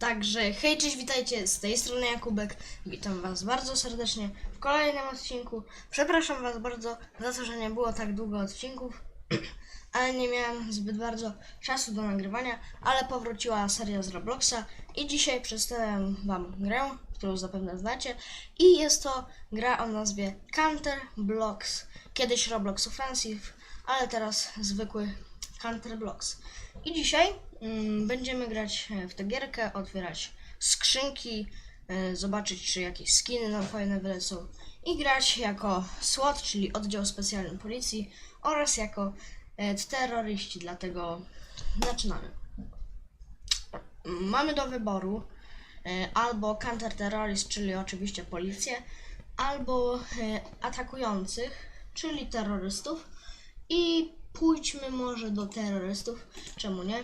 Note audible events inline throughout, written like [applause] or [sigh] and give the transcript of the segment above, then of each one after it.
Także hej, cześć, witajcie, z tej strony Jakubek. Witam was bardzo serdecznie w kolejnym odcinku. Przepraszam was bardzo za to, że nie było tak długo odcinków, [clears throat] ale nie miałem zbyt bardzo czasu do nagrywania, ale powróciła seria z Robloxa i dzisiaj przedstawiam wam grę, którą zapewne znacie i jest to gra o nazwie Counter Blocks. Kiedyś Roblox Offensive, ale teraz zwykły Counter Blocks. I dzisiaj mm, będziemy grać e, w tę gierkę, otwierać skrzynki, e, zobaczyć czy jakieś skiny nam fajne wylecą i grać jako SWAT, czyli oddział specjalny policji oraz jako e, terroryści, dlatego zaczynamy. Mamy do wyboru albo counterterrorist, czyli oczywiście policję, albo atakujących, czyli terrorystów pójdźmy może do terrorystów, czemu nie?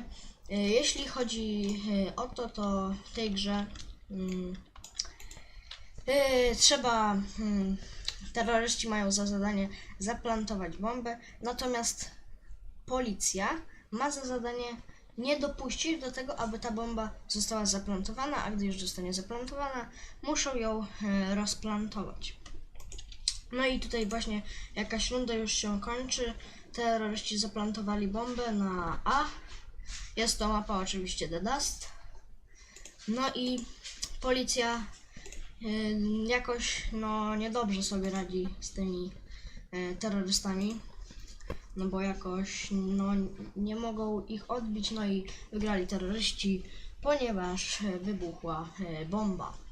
E, Jeśli chodzi e, o to, to w tej grze mm, e, trzeba, mm, terroryści mają za zadanie zaplantować bombę, natomiast policja ma za zadanie nie dopuścić do tego, aby ta bomba została zaplantowana, a gdy już zostanie zaplantowana, muszą ją rozplantować. No i tutaj właśnie jakaś runda już się kończy. Terroryści zaplantowali bombę na A. Jest to mapa oczywiście The Dust. No i policja y, jakoś no niedobrze sobie radzi z tymi y, terrorystami. No bo jakoś no nie mogą ich odbić, no i wygrali terroryści, ponieważ wybuchła y, bomba.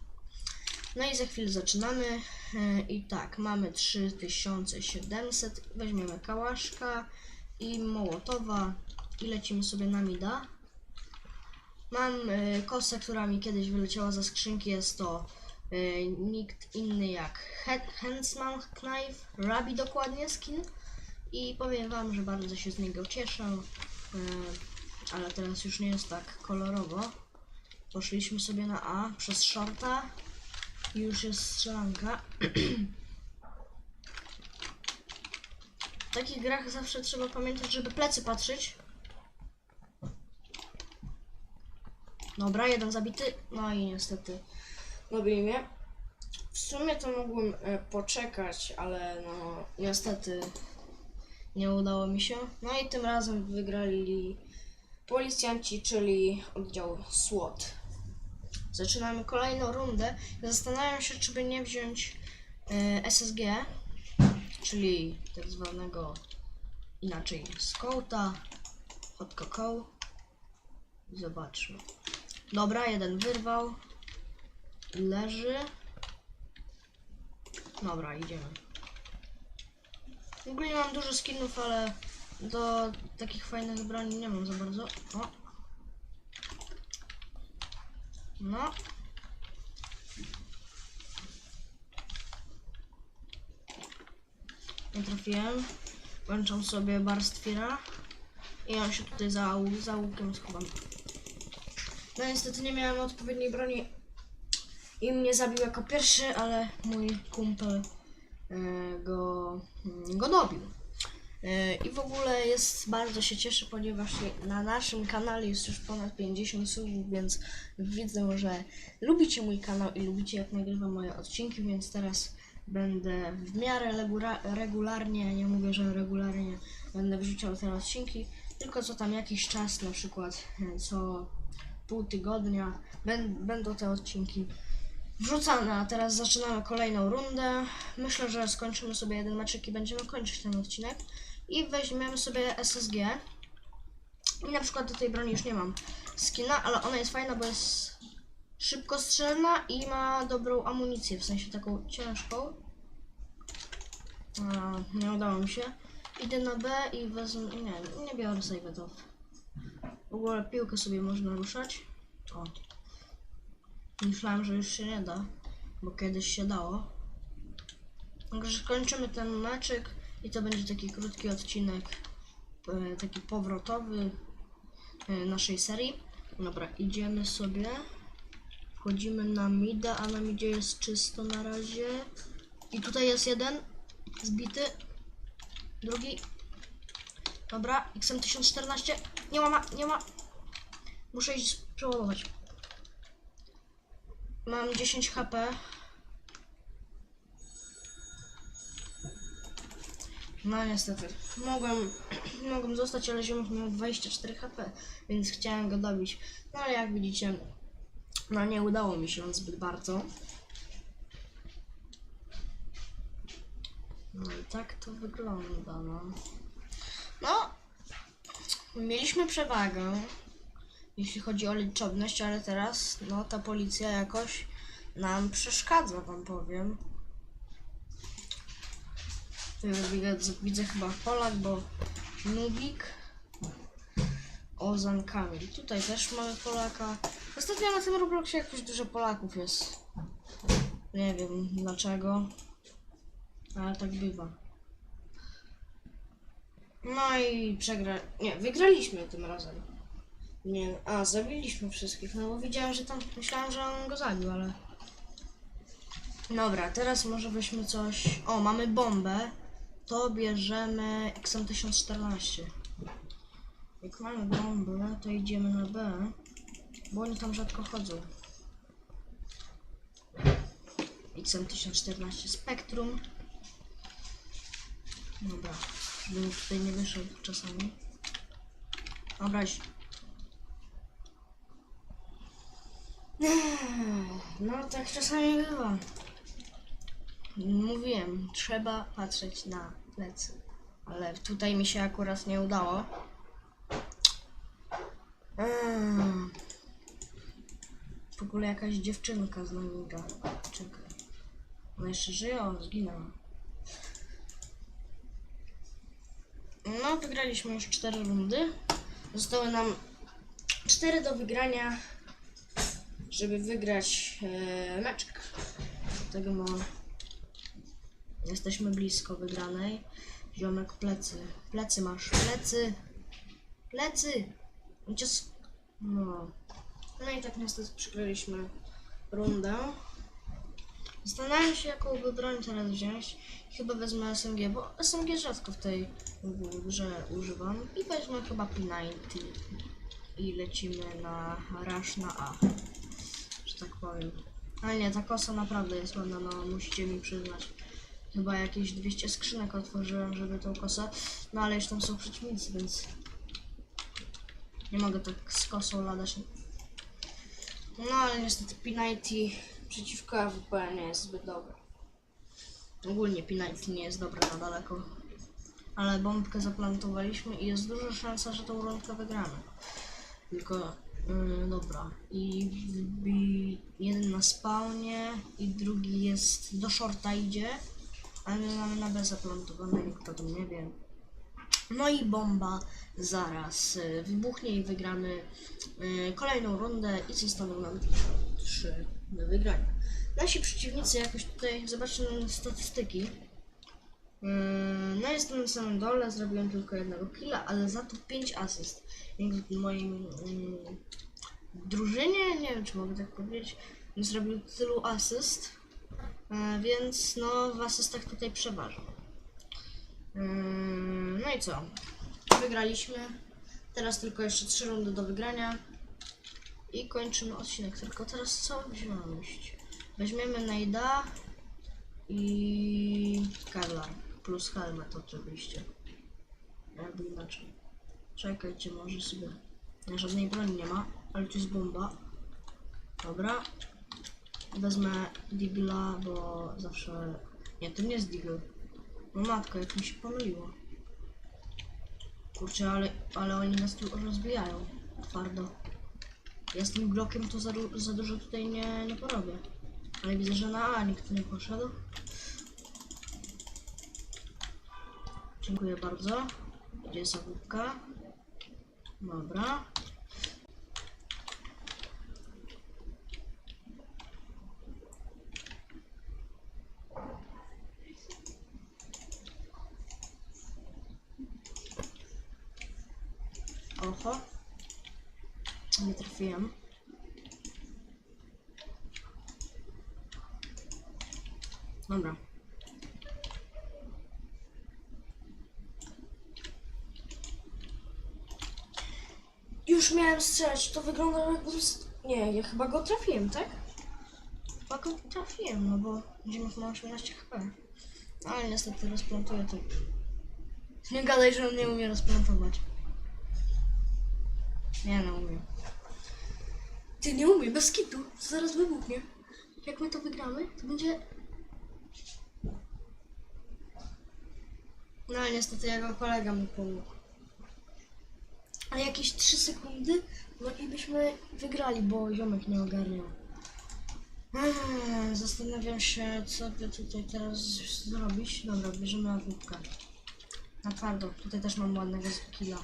No i za chwilę zaczynamy. E, I tak, mamy 3700. Weźmiemy kałaszka i mołotowa i lecimy sobie na mida. Mam e, kosę, która mi kiedyś wyleciała ze skrzynki. Jest to e, nikt inny jak He- Hensman Knife, Rabi dokładnie skin. I powiem wam, że bardzo się z niego cieszę. Ale teraz już nie jest tak kolorowo. Poszliśmy sobie na A przez shorta. Już jest strzelanka. W takich grach zawsze trzeba pamiętać, żeby plecy patrzeć. Dobra, jeden zabity. No i niestety dobili mnie. W sumie to mogłem e, poczekać, ale no niestety nie udało mi się. No i tym razem wygrali policjanci, czyli oddział SWAT. Zaczynamy kolejną rundę. Zastanawiam się, czy by nie wziąć e, SSG, czyli tak zwanego inaczej Scouta, Hot Cocoa. Zobaczmy. Dobra, jeden wyrwał. Leży. Dobra, idziemy. W ogóle nie mam dużo skinów, ale do takich fajnych broni nie mam za bardzo. O, no. Nie trafiłem. Włączam sobie barstwira. I on się tutaj za, za łukiem schowam. No niestety nie miałem odpowiedniej broni. I mnie zabił jako pierwszy, ale mój kumpel e, go, mm, go dobił. I w ogóle jest, bardzo się cieszę, ponieważ na naszym kanale jest już ponad 50 subów, więc widzę, że lubicie mój kanał i lubicie jak nagrywam moje odcinki, więc teraz będę w miarę regularnie, nie mówię, że regularnie będę wrzucał te odcinki, tylko co tam jakiś czas, na przykład e, co pół tygodnia bę- będą te odcinki wrzucane, a teraz zaczynamy kolejną rundę. Myślę, że skończymy sobie jeden meczek i będziemy kończyć ten odcinek. I weźmiemy sobie SSG. I na przykład do tej broni już nie mam skina, ale ona jest fajna, bo jest szybko strzelna i ma dobrą amunicję, w sensie taką ciężką. A, nie udało mi się. Idę na B i wezmę... Nie, nie biorę save off. W ogóle piłkę sobie można ruszać. O. Myślałem, że już się nie da, bo kiedyś się dało. Także kończymy ten meczek i to będzie taki krótki odcinek, e, taki powrotowy e, naszej serii. Dobra, idziemy sobie. Wchodzimy na mida, a na midzie jest czysto na razie. I tutaj jest jeden zbity. Drugi. Dobra, XM1014. Nie ma, nie ma. Muszę iść przeładować. Mam 10 HP. No niestety. Mogłem, mogłem zostać, ale ziomek miał 24 HP, więc chciałem go dobić. No ale jak widzicie, no nie udało mi się zbyt bardzo. No i tak to wygląda, no. No, mieliśmy przewagę, jeśli chodzi o liczebność, ale teraz, no, ta policja jakoś nam przeszkadza, wam powiem. Widzę, widzę chyba Polak, bo Nubik. Ozan Kamil. Tutaj też mamy Polaka. Ostatnio na tym Robloxie jakoś dużo Polaków jest. Nie wiem dlaczego. Ale tak bywa. No i przegra... Nie, wygraliśmy tym razem. Nie, a zabiliśmy wszystkich, no bo widziałem, że tam... Myślałem, że on go zabił, ale... Dobra, teraz może weźmy coś... O, mamy bombę. To bierzemy XM1014. Jak mamy bombę, to idziemy na B, bo oni tam rzadko chodzą. XM1014 Spectrum. Dobra, żebym tutaj nie wyszedł czasami. Dobra, idź. No tak czasami bywa. Mówiłem, trzeba patrzeć na plecy. Ale tutaj mi się akurat nie udało. Eee. W ogóle jakaś dziewczynka z nami gra. Czekaj. Jeszcze żyje? O, zginęła. No, wygraliśmy już cztery rundy. Zostały nam cztery do wygrania, żeby wygrać e, meczek. Dlatego no, jesteśmy blisko wygranej. Ziomek, plecy. Plecy masz, plecy. Plecy. S- No. No i tak niestety przegraliśmy rundę. Zastanawiam się, jaką by broń teraz wziąć. Chyba wezmę SMG, bo SMG rzadko w tej grze używam. I weźmę chyba P90 i lecimy na rush na A. Że tak powiem. Ale nie, ta kosa naprawdę jest ładna, no musicie mi przyznać. Chyba jakieś 200 skrzynek otworzyłem, żeby tą kosę. No ale już tam są przeciwnicy, więc nie mogę tak z kosą ladać. No ale niestety P90 przeciwko AWP nie jest zbyt dobre. Ogólnie P90 nie jest dobre na daleko. Ale bombkę zaplantowaliśmy i jest duża szansa, że tą rundkę wygramy. Tylko, yy, dobra. I wbi- jeden na spawnie i drugi jest do shorta idzie. Ale my mamy na B zaplantowane, nikt o tym nie wie. No i bomba zaraz wybuchnie i wygramy y, kolejną rundę i zostaną nam trzy do wygrania. Nasi przeciwnicy jakoś tutaj, zobaczmy statystyki. No jestem na samym dole, zrobiłem tylko jednego killa, ale za to 5 asyst. Więc w moim mm, drużynie, nie wiem czy mogę tak powiedzieć, zrobił tylu asyst, więc no w asystach tutaj przeważa. Yy, No i co? Wygraliśmy. Teraz tylko jeszcze 3 rundy do wygrania. I kończymy odcinek. Tylko teraz co wziąć? Weźmiemy Nejda i Kevlar. Plus helmet oczywiście. Jakby inaczej. Czekajcie, może sobie... Żadnej broni nie ma, ale tu jest bomba. Dobra. Wezmę Digla, bo zawsze... Nie, to nie jest Digl. No matka, jak mi się pomyliło. Kurczę, ale, ale oni nas tu rozbijają. Twardo. Ja z tym blokiem to za, za dużo tutaj nie, nie porobię. Ale widzę, że na A nikt nie poszedł. Dziękuję bardzo. Gdzie jest awupka? Dobra. Oho. Nie trafiłem. Dobra. Już miałem strzelać, to wyglądało jakbym... s- Nie, ja chyba go trafiłem, tak? Paku trafiłem, no bo ziemek ma 18 HP. Ale niestety rozplantuje to. Nie gadaj, że on nie umie rozplantować. Nie no, umie. Ty nie umie, bez kitu. Zaraz wybuchnie. Jak my to wygramy, to będzie... No ale niestety jego kolega mi pomógł. Ale jakieś 3 sekundy, no i byśmy wygrali, bo ziomek nie ogarniał. Eee, Zastanawiam się, co by tutaj teraz zrobić. Dobra, bierzemy awupkę. Na twardo. Tutaj też mam ładnego skilla.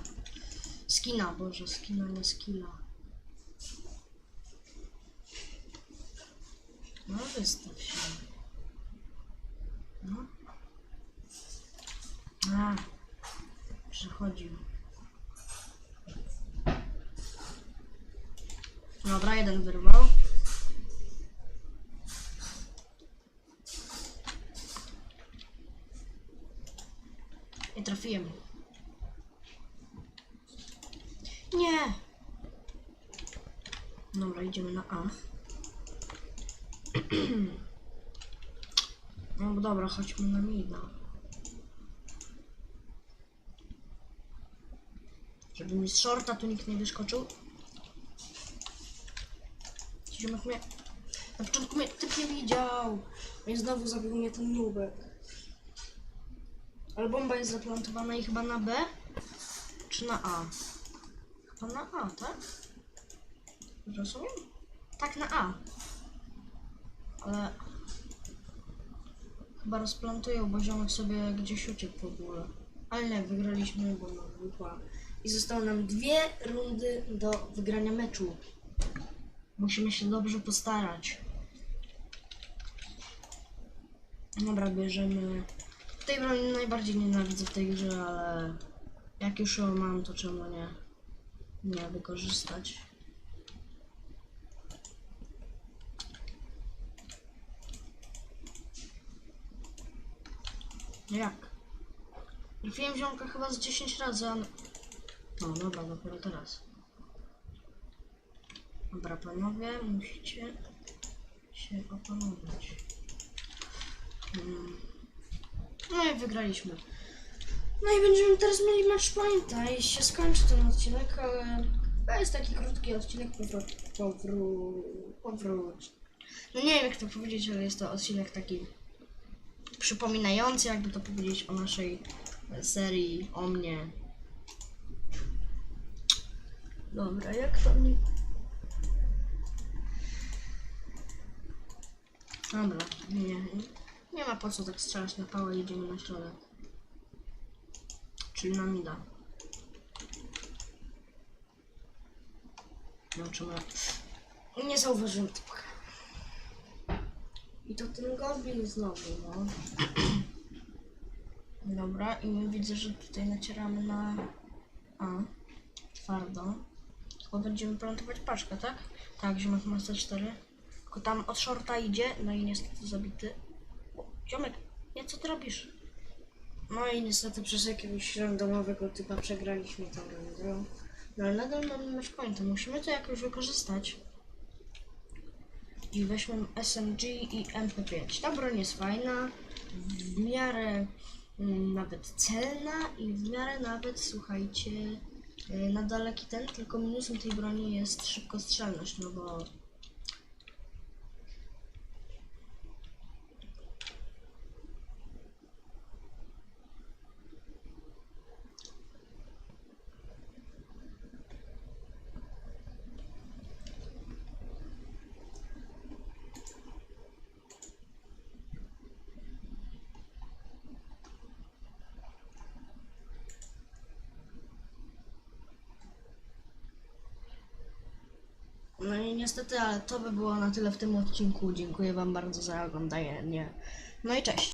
Skina, boże, skina, nie skilla. No, wystaw się. No. A, przechodził. Dobra, jeden wyrwał. Nie trafiłem. Nie! Dobra, idziemy na A. No bo dobra, chodźmy na mida. Żeby mi z shorta tu nikt nie wyskoczył. Ziomek mnie... Na początku mnie typ nie widział. No i znowu zabił mnie ten nubek. Ale bomba jest zaplantowana i chyba na B? Czy na A? Chyba na A, tak? Rozumiem? Tak, na A. Ale... Chyba rozplantują, bo ziomek sobie gdzieś uciekł w ogóle. Ale nie, wygraliśmy, bo no, wypła. I zostały nam dwie rundy do wygrania meczu. Musimy się dobrze postarać. Dobra, bierzemy... Tej broni najbardziej nienawidzę w tej grze, ale jak już ją mam, to czemu nie, nie wykorzystać. Jak? Trafiłem ziomka chyba z 10 razy, a... No dobra, dopiero teraz. Dobra, panowie, musicie się opanować. Hmm. No i wygraliśmy. No i będziemy teraz mieli match pointa i się skończy ten odcinek, ale to jest taki krótki odcinek powró... powró... powróć. No nie wiem jak to powiedzieć, ale jest to odcinek taki przypominający, jakby to powiedzieć o naszej serii, o mnie. Dobra, jak to mi... Dobra, nie, nie, ma po co tak strzelać na pałę, idziemy na środek. Czyli na mida. Zobaczymy. Nie zauważyłem typka. I to ten goblin znowu, no. [clears throat] Dobra, i my widzę, że tutaj nacieramy na A. Twardo. Chyba będziemy plantować paczkę, tak? Tak, ziomek ma 4 Tylko tam od shorta idzie, no i niestety zabity. O, ziomek, nie, co ty robisz? No i niestety przez jakiegoś randomowego typa przegraliśmy tą rundę. No ale nadal mamy match pointa, musimy to jakoś wykorzystać. I weźmy SMG i MP5. Ta broń jest fajna, w miarę mm, nawet celna i w miarę nawet, słuchajcie, y, na daleki ten, tylko minusem tej broni jest szybkostrzelność, no bo No niestety, ale to by było na tyle w tym odcinku. Dziękuję Wam bardzo za oglądanie. No i cześć.